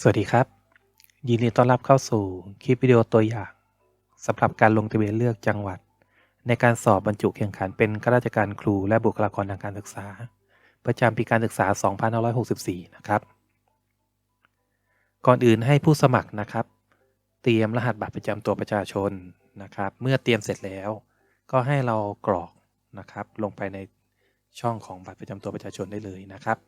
สวัสดีครับ ยินดีต้อนรับเข้าสู่คลิปวิดีโอตัวอย่างสำหรับการลงทะเบียนเลือกจังหวัด ในการสอบบรรจุแข่งขันเป็นข้าราชการครูและบุคลากรทางการศึกษา ประจำปีการศึกษา 2564 นะครับ ก่อนอื่นให้ผู้สมัครนะครับ เตรียมรหัสบัตรประจำตัวประชาชนนะครับ เมื่อเตรียมเสร็จแล้ว ก็ให้เรากรอกนะครับ ลงไปในช่องของบัตรประจำตัวประชาชนได้เลยนะครับ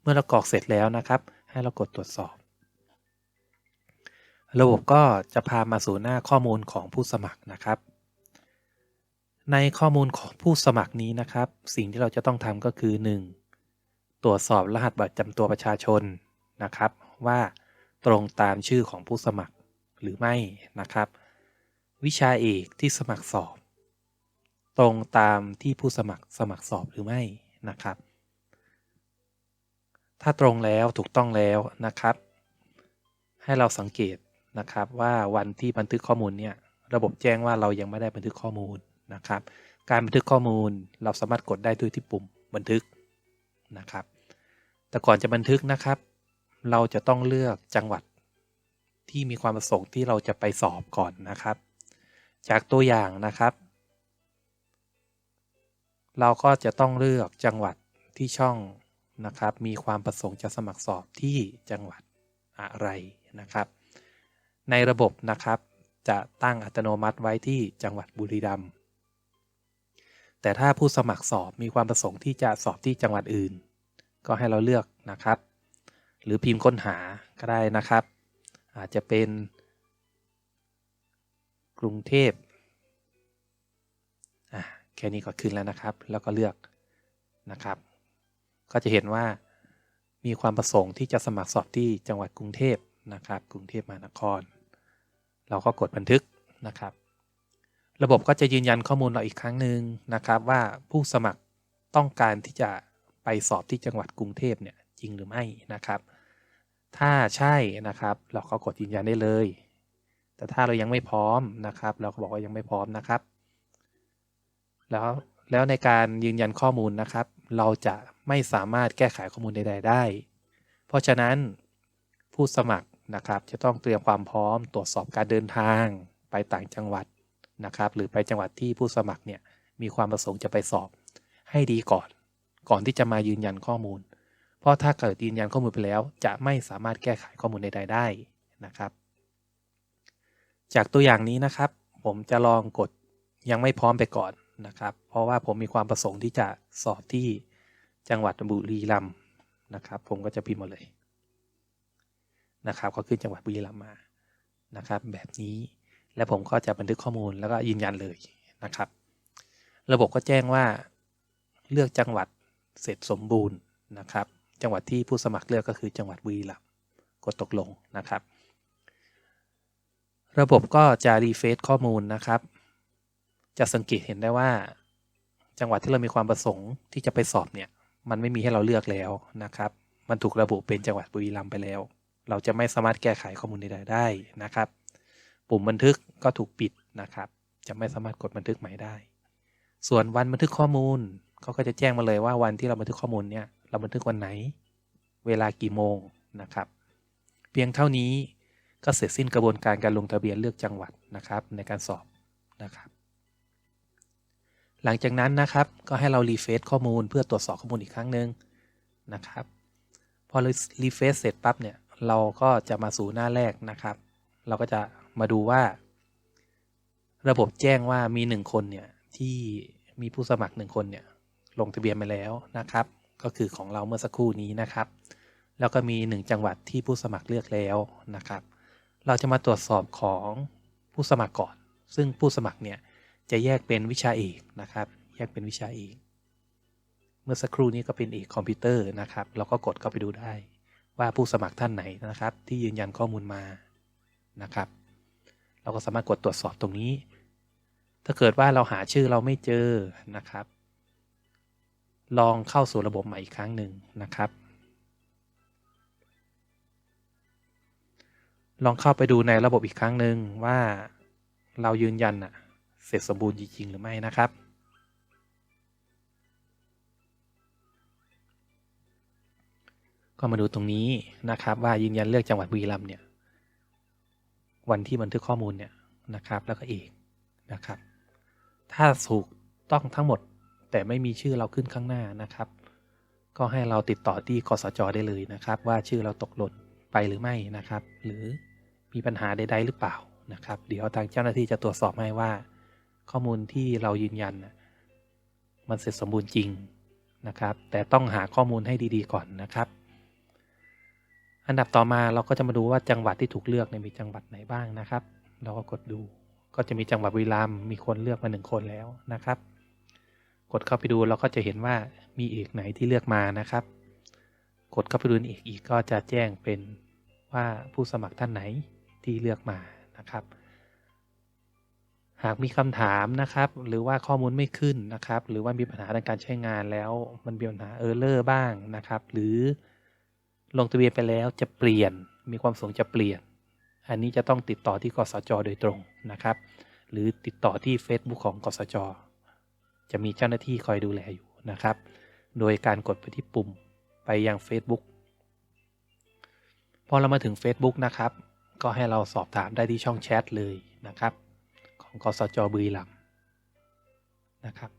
เมื่อเรากรอกเสร็จแล้วนะครับ ให้เรากดตรวจสอบ ระบบก็จะพามาสู่หน้าข้อมูลของผู้สมัครนะครับ ในข้อมูลของผู้สมัครนี้นะครับ สิ่งที่เราจะต้องทำก็คือ 1. ตรวจสอบรหัสบัตรประจำตัวประชาชนนะครับ ว่าตรงตามชื่อของผู้สมัครหรือไม่นะครับ วิชาเอกที่สมัครสอบ ตรงตามที่ผู้สมัครสมัครสอบหรือไม่นะครับ ถ้าตรงแล้วถูกต้องแล้วนะครับ ให้เราสังเกตนะครับว่าวันที่บันทึกข้อมูลเนี่ยระบบแจ้งว่าเรายังไม่ได้บันทึกข้อมูลนะครับ การบันทึกข้อมูลเราสามารถกดได้ด้วยที่ปุ่มบันทึกนะครับ แต่ก่อนจะบันทึกนะครับ เราจะต้องเลือกจังหวัดที่มีความประสงค์ที่เราจะไปสอบก่อนนะครับ จากตัวอย่างนะครับ เราก็จะต้องเลือกจังหวัดที่ช่อง นะครับ มีความประสงค์จะสมัครสอบที่จังหวัดอะไรนะครับ ในระบบนะครับจะตั้งอัตโนมัติไว้ที่จังหวัดบุรีรัมย์แต่ถ้าผู้สมัครสอบมีความประสงค์ที่จะสอบที่จังหวัดอื่น ก็ให้เราเลือกนะครับ หรือพิมพ์ค้นหาก็ได้นะครับ อาจจะเป็น กรุงเทพแค่นี้ก็ขึ้นแล้วนะครับ แล้วก็เลือกนะครับ ก็จะเห็นว่ามีความประสงค์ที่จะสมัครสอบที่จังหวัดกรุงเทพนะครับ กรุงเทพมหานคร เราก็กดบันทึกนะครับ ระบบก็จะยืนยันข้อมูลเราอีกครั้งหนึ่งนะครับ ว่าผู้สมัครต้องการที่จะไปสอบที่จังหวัดกรุงเทพเนี่ยจริงหรือไม่นะครับ ถ้าใช่นะครับ เราก็กดยืนยันได้เลย แต่ถ้าเรายังไม่พร้อมนะครับ เราก็บอกว่ายังไม่พร้อมนะครับ แล้วแล้วในการยืนยันข้อมูลนะครับ เราจะ ไม่สามารถแก้ไขข้อมูลใด ๆ ได้ เพราะฉะนั้นผู้สมัครนะครับจะต้องเตรียมความพร้อมตรวจสอบการเดินทางไปต่างจังหวัดนะครับหรือไปจังหวัดที่ผู้สมัครเนี่ยมีความประสงค์จะไปสอบให้ดีก่อน ก่อนที่จะมายืนยันข้อมูล เพราะถ้าเกิดยืนยันข้อมูลไปแล้ว จะไม่สามารถแก้ไขข้อมูลใด ๆ ได้นะครับ จากตัวอย่างนี้นะครับ ผมจะลองกดยังไม่พร้อมไปก่อนนะครับ เพราะว่าผมมีความประสงค์ที่จะสอบที่ จังหวัดบุรีรัมย์นะครับ ผมก็จะพิมพ์มาเลยนะครับ ก็ขึ้นจังหวัดบุรีรัมย์มานะครับ แบบนี้และผมก็จะบันทึกข้อมูลแล้วก็ยืนยันเลยนะครับ ระบบก็แจ้งว่าเลือกจังหวัดเสร็จสมบูรณ์นะครับ จังหวัดที่ผู้สมัครเลือกก็คือจังหวัดบุรีรัมย์กดตกลงนะครับ ระบบก็จะรีเฟซข้อมูลนะครับ จะสังเกตเห็นได้ว่า จังหวัดที่เรามีความประสงค์ที่จะไปสอบเนี่ย มันไม่มีให้เราเลือกแล้วนะครับ มันถูกระบุเป็นจังหวัดบุรีรัมย์ไปแล้ว เราจะไม่สามารถแก้ไขข้อมูลใดๆได้นะครับ ปุ่มบันทึกก็ถูกปิดนะครับ จะไม่สามารถกดบันทึกใหม่ได้ ส่วนวันบันทึกข้อมูลเขาก็จะแจ้งมาเลยว่าวันที่เราบันทึกข้อมูลเนี่ยเราบันทึกวันไหน เวลากี่โมงนะครับ เพียงเท่านี้ก็เสร็จสิ้นกระบวนการการลงทะเบียนเลือกจังหวัดนะครับในการสอบนะครับ หลังจากนั้นนะครับ ก็ให้เรารีเฟซข้อมูลเพื่อตรวจสอบข้อมูลอีกครั้งหนึ่งนะครับ พอรีเฟซเสร็จปั๊บเนี่ย เราก็จะมาสู่หน้าแรกนะครับ เราก็จะมาดูว่า ระบบแจ้งว่ามีหนึ่งคนเนี่ยที่มีผู้สมัครหนึ่งคนเนี่ยลงทะเบียนมาแล้วนะครับ ก็คือของเราเมื่อสักครู่นี้นะครับ แล้วก็มีหนึ่งจังหวัดที่ผู้สมัครเลือกแล้วนะครับ เราจะมาตรวจสอบของผู้สมัครก่อน ซึ่งผู้สมัครเนี่ย จะแยกเป็นวิชาเอกนะครับ แยกเป็นวิชาเอก เมื่อสักครู่นี้ก็เป็นเอกคอมพิวเตอร์นะครับ เราก็กดเข้าไปดูได้ ว่าผู้สมัครท่านไหนนะครับ ที่ยืนยันข้อมูลมานะครับ เราก็สามารถกดตรวจสอบตรงนี้ ถ้าเกิดว่าเราหาชื่อเราไม่เจอนะครับ ลองเข้าสู่ระบบใหม่อีกครั้งหนึ่งนะครับลองเข้าไปดูในระบบอีกครั้งหนึ่งว่าเรายืนยันอะ เสร็จสมบูรณ์จริง ๆ หรือไม่นะครับ ก็มาดูตรงนี้นะครับ ว่ายืนยันเลือกจังหวัดบุรีรัมย์เนี่ยวันที่บันทึกข้อมูลเนี่ยนะครับแล้วก็เอกนะครับ ถ้าถูกต้องทั้งหมดแต่ไม่มีชื่อเราขึ้นข้างหน้านะครับ ก็ให้เราติดต่อที่กสจได้เลยนะครับ ว่าชื่อเราตกหล่นไปหรือไม่นะครับ หรือมีปัญหาใดๆหรือเปล่านะครับ เดี๋ยวทางเจ้าหน้าที่จะตรวจสอบให้ว่า ข้อมูลที่เรายืนยัน มันเสร็จสมบูรณ์จริงนะครับ แต่ต้องหาข้อมูลให้ดีๆก่อนนะครับ อันดับต่อมาเราก็จะมาดูว่าจังหวัดที่ถูกเลือกเนี่ยมีจังหวัดไหนบ้างนะครับ เราก็กดดูก็จะมีจังหวัดบุรีรัมย์มีคนเลือกมาหนึ่งคนแล้วนะครับ กดเข้าไปดูเราก็จะเห็นว่ามีเอกไหนที่เลือกมานะครับ กดเข้าไปดูเอกอีกก็จะแจ้งเป็นว่าผู้สมัครท่านไหนที่เลือกมานะครับ หากมีคำถามนะครับ หรือว่าข้อมูลไม่ขึ้นนะครับ หรือว่ามีปัญหาในการใช้งานแล้ว มันมีปัญหาเออร์เลอร์บ้างนะครับ หรือลงทะเบียนไปแล้วจะเปลี่ยน มีความประสงค์จะเปลี่ยน อันนี้จะต้องติดต่อที่กสจโดยตรงนะครับ หรือติดต่อที่ Facebook ของกสจจะมีเจ้าหน้าที่คอยดูแลอยู่นะครับ โดยการกดไปที่ปุ่มไปยัง Facebook พอเรามาถึง Facebook นะครับ ก็ให้เราสอบถามได้ที่ช่องแชทเลยนะครับ ของกสจบุรีรัมย์นะครับ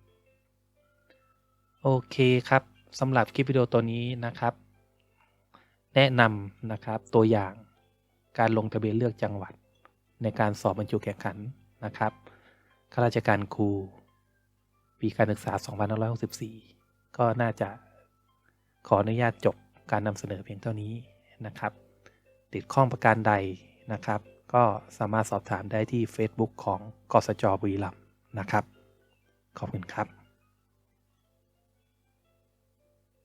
โอเคครับสำหรับคลิปวิดีโอตัวนี้นะครับ แนะนำนะครับตัวอย่างการลงทะเบียนเลือกจังหวัด ในการสอบบรรจุแข่งขันนะครับข้าราชการครู ปีการศึกษา 2564 ก็น่าจะขออนุญาตจบการนำเสนอเพียงเท่านี้นะครับ ติดข้องประการใดนะครับ ก็สามารถสอบถามได้ที่ Facebook ของกสจบุรีรัมย์นะครับ ขอบคุณครับ